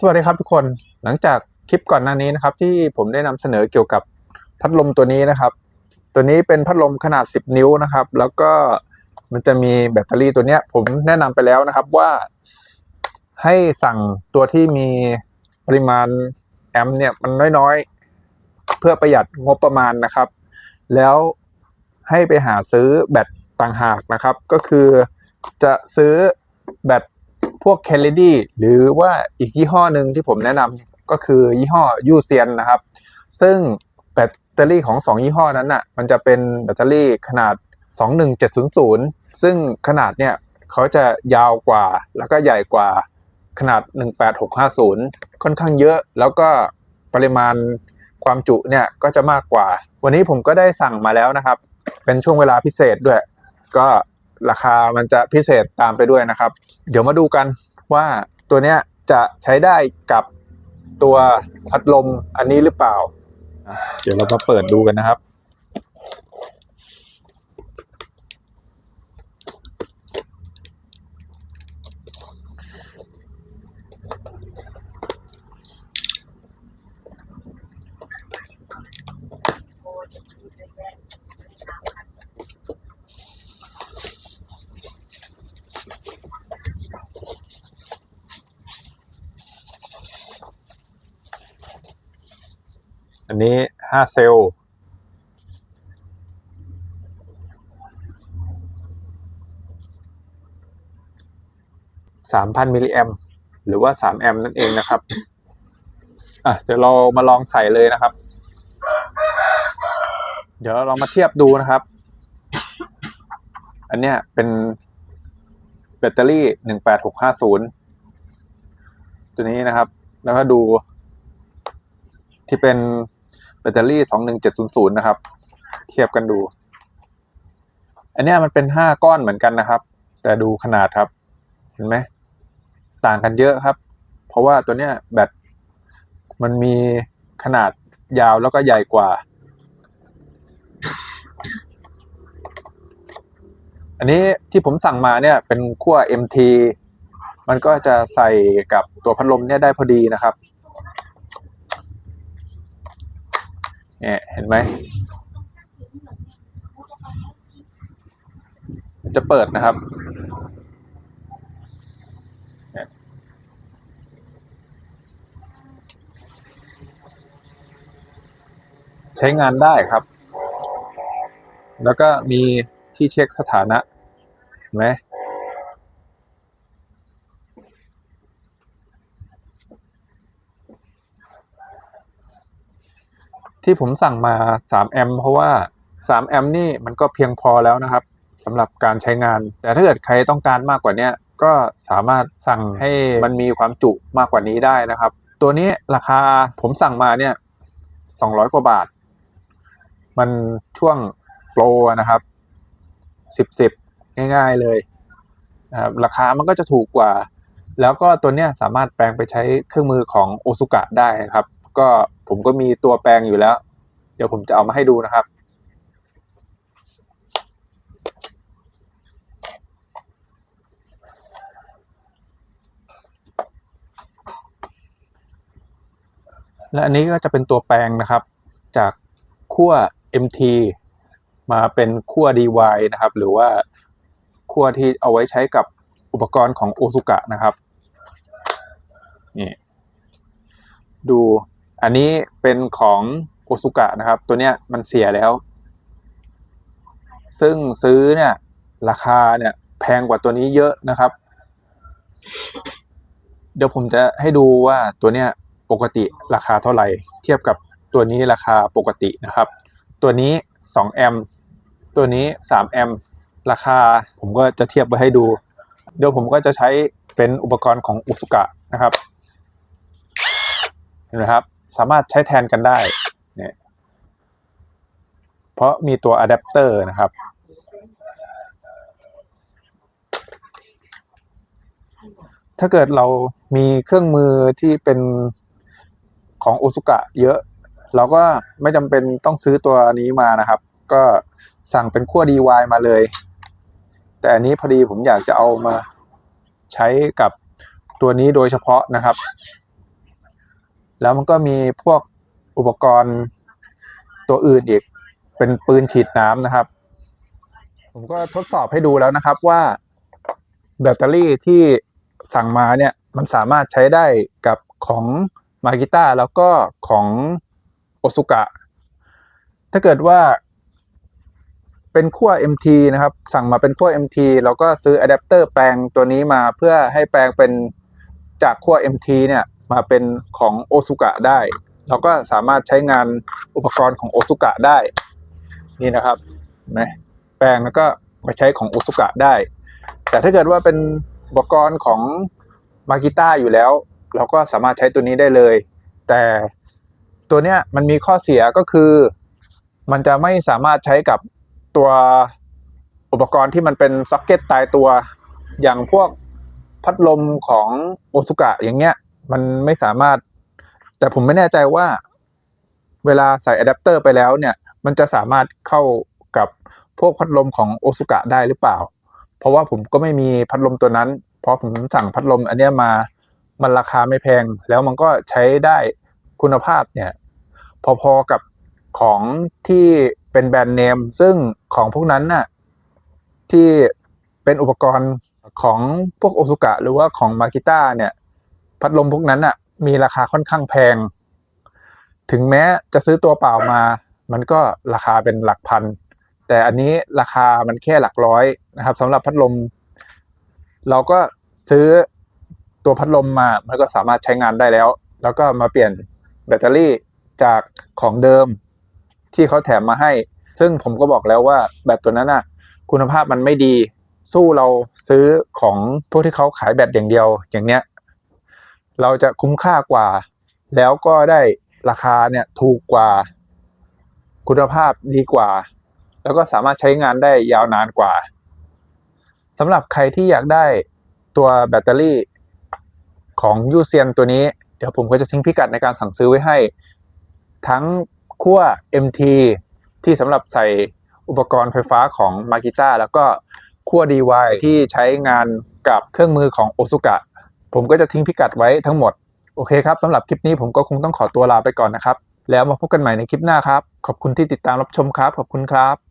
สวัสดีครับทุกคนหลังจากคลิปก่อนหน้านี้นะครับ ที่ผมได้นำเสนอเกี่ยวกับพัดลมตัวนี้นะครับ ตัวนี้เป็นพัดลมขนาด 10 นิ้วนะครับ แล้วก็มันจะมีแบตเตอรี่ตัวเนี้ย ผมแนะนำไปแล้วนะครับว่า ให้สั่งตัวที่มีปริมาณแอมป์เนี่ยมันน้อยๆ เพื่อประหยัดงบประมาณนะครับ แล้วให้ไปหาซื้อแบตต่างหากนะครับ ก็คือจะซื้อแบต วกแคลดี้หรือว่าอีกยี่ห้อหนึ่งที่ผมแนะนำก็คือยี่ห้อยูเซียนนะครับ ซึ่งแบตเตอรี่ของ 2 ยี่ห้อนั้นน่ะมันจะเป็นแบตเตอรี่ขนาด 21700 ซึ่งขนาดเนี่ยเขาจะยาวกว่าแล้วก็ใหญ่กว่าขนาด 18650 ค่อนข้างเยอะ แล้วก็ปริมาณความจุเนี่ยก็จะมากกว่า วันนี้ผมก็ได้สั่งมาแล้วนะครับ เป็นช่วงเวลาพิเศษด้วย ก็ ราคามันจะพิเศษตามไปด้วยนะครับ เดี๋ยวมาดูกันว่าตัวเนี้ยจะใช้ได้กับตัวพัดลมอันนี้หรือเปล่า เดี๋ยวเรามาเปิดดูกันนะครับ นนี้ห้าเซลล์สามพันมิลลิแอมหรือว่าสามแอมนั่นเองนะครับ อะเดี๋ยวเรามาลองใส่เลยนะครับ เดี๋ยวเรามาเทียบดูนะครับ อันเนี้ยเป็นแบตเตอรี่หนึ่งแปดหกห้าศูนย์ตัวนี้นะครับ แล้วก็ดูที่เป็น ตเตอรี่สองหนึ่งเจ็ดศูนย์ศูนย์นะครับ เทียบกันดู อันนี้มันเป็นห้าก้อนเหมือนกันนะครับ แต่ดูขนาดครับ เห็นไหมต่างกันเยอะครับ เพราะว่าตัวเนี้ยแบตมันมีขนาดยาวแล้วก็ใหญ่กว่า อันนี้ที่ผมสั่งมาเนี่ยเป็นขั้ว MT มันก็จะใส่กับตัวพัดลมเนี่ยได้พอดีนะครับ เนี่ยเห็นไหมจะเปิดนะครับใช้งานได้ครับ แล้วก็มีที่เช็คสถานะ เห็นไหม ที่ผมสั่งมา3แอมป์เพราะว่า3แอมป์นี่มันก็เพียงพอแล้วนะครับสำหรับการใช้งาน แต่ถ้าเกิดใครต้องการมากกว่านี้ก็สามารถสั่งให้มันมีความจุมากกว่านี้ได้นะครับ ตัวนี้ราคาผมสั่งมาเนี่ย200 กว่าบาท มันช่วงโปรนะครับ 10 10 ง่ายๆเลยนะครับราคามันก็จะถูกกว่า แล้วก็ตัวนี้สามารถแปลงไปใช้เครื่องมือของโอซุกะได้นะครับ ก็ผมก็มีตัวแปลงอยู่แล้ว เดี๋ยวผมจะเอามาให้ดูนะครับ และอันนี้ก็จะเป็นตัวแปลงนะครับ จากขั้ว MT มาเป็นขั้ว DY นะครับ หรือว่าขั้วที่เอาไว้ใช้กับอุปกรณ์ของโอซุกะนะครับ นี่ ดู อันนี้เป็นของโอซุกะนะครับ ตัวเนี้ยมันเสียแล้ว ซึ่งซื้อเนี่ย ราคาเนี่ย แพงกว่าตัวนี้เยอะนะครับ เดี๋ยวผมจะให้ดูว่าตัวเนี้ยปกติราคาเท่าไหร่ เทียบกับตัวนี้ราคาปกตินะครับ ตัวนี้2แอมตัวนี้3แอมราคาผมก็จะเทียบไว้ให้ดู เดี๋ยวผมก็จะใช้เป็นอุปกรณ์ของอุซุกะนะครับ เห็นไหมครับ สามารถใช้แทนกันได้เนี่ยเพราะมีตัวอะแดปเตอร์นะครับ ถ้าเกิดเรามีเครื่องมือที่เป็นของโอซุกะเยอะ เราก็ไม่จำเป็นต้องซื้อตัวนี้มานะครับ ก็สั่งเป็นขั้ว DY มาเลย แต่อันนี้พอดีผมอยากจะเอามาใช้กับตัวนี้โดยเฉพาะนะครับ แล้วมันก็มีพวกอุปกรณ์ตัวอื่นอีก เป็นปืนฉีดน้ำนะครับ ผมก็ทดสอบให้ดูแล้วนะครับว่าแบตเตอรี่ที่สั่งมาเนี่ย มันสามารถใช้ได้กับของมากิต้าแล้วก็ของโอซุกะ ถ้าเกิดว่าเป็นขั้ว MT นะครับ สั่งมาเป็นขั้ว MT เราก็ซื้ออะแดปเตอร์แปลงตัวนี้มาเพื่อให้แปลงเป็นจากขั้ว MT เนี่ย มาเป็นของโอซุกะได้ เราก็สามารถใช้งานอุปกรณ์ของโอซุกะได้ นี่นะครับนไหมแปลงแล้วก็มาใช้ของโอซุกะได้ แต่ถ้าเกิดว่าเป็นอุปกรณ์ของมากิต้าอยู่แล้ว เราก็สามารถใช้ตัวนี้ได้เลย แต่ตัวเนี้ยมันมีข้อเสียก็คือ มันจะไม่สามารถใช้กับตัวอุปกรณ์ที่มันเป็นซ็อกเก็ตตายตัวอย่างพวกพัดลมของโอซุกะอย่างเงี้ย มันไม่สามารถ แต่ผมไม่แน่ใจว่า เวลาใส่อะแดปเตอร์ไปแล้วเนี่ย มันจะสามารถเข้ากับพวกพัดลมของโอซุกะได้หรือเปล่า เพราะว่าผมก็ไม่มีพัดลมตัวนั้น เพราะผมสั่งพัดลมอันเนี้ยมามันราคาไม่แพง แล้วมันก็ใช้ได้คุณภาพเนี่ย พอๆกับของที่เป็นแบรนด์เนม ซึ่งของพวกนั้นน่ะที่เป็นอุปกรณ์ของพวกโอซุกะหรือว่าของมากิต้าเนี่ย พัดลมพวกนั้นน่ะ มีราคาค่อนข้างแพง ถึงแม้จะซื้อตัวเปล่ามา มันก็ราคาเป็นหลักพัน แต่อันนี้ราคามันแค่หลักร้อยนะครับสำหรับพัดลม เราก็ซื้อตัวพัดลมมา มันก็สามารถใช้งานได้แล้ว แล้วก็มาเปลี่ยนแบตเตอรี่จากของเดิมที่เขาแถมมาให้ ซึ่งผมก็บอกแล้วว่าแบบตัวนั้นน่ะ คุณภาพมันไม่ดี สู้เราซื้อของพวกที่เขาขายแบตอย่างเดียวอย่างเนี้ย เราจะคุ้มค่ากว่า แล้วก็ได้ราคาเนี่ยถูกกว่า คุณภาพดีกว่า แล้วก็สามารถใช้งานได้ยาวนานกว่าสำหรับใครที่อยากได้ตัวแบตเตอรี่ของยูเซียนตัวนี้ เดี๋ยวผมก็จะทิ้งพิกัดในการสั่งซื้อไว้ให้ ทั้งขั้ว MT ที่สำหรับใส่อุปกรณ์ไฟฟ้าของมากิต้าแล้วก็ขั้ว DY ที่ใช้งานกับเครื่องมือของโอซุกะ ผมก็จะทิ้งพิกัดไว้ทั้งหมด โอเคครับสำหรับคลิปนี้ผมก็คงต้องขอตัวลาไปก่อนนะครับ แล้วมาพบกันใหม่ในคลิปหน้าครับ ขอบคุณที่ติดตามรับชมครับ ขอบคุณครับ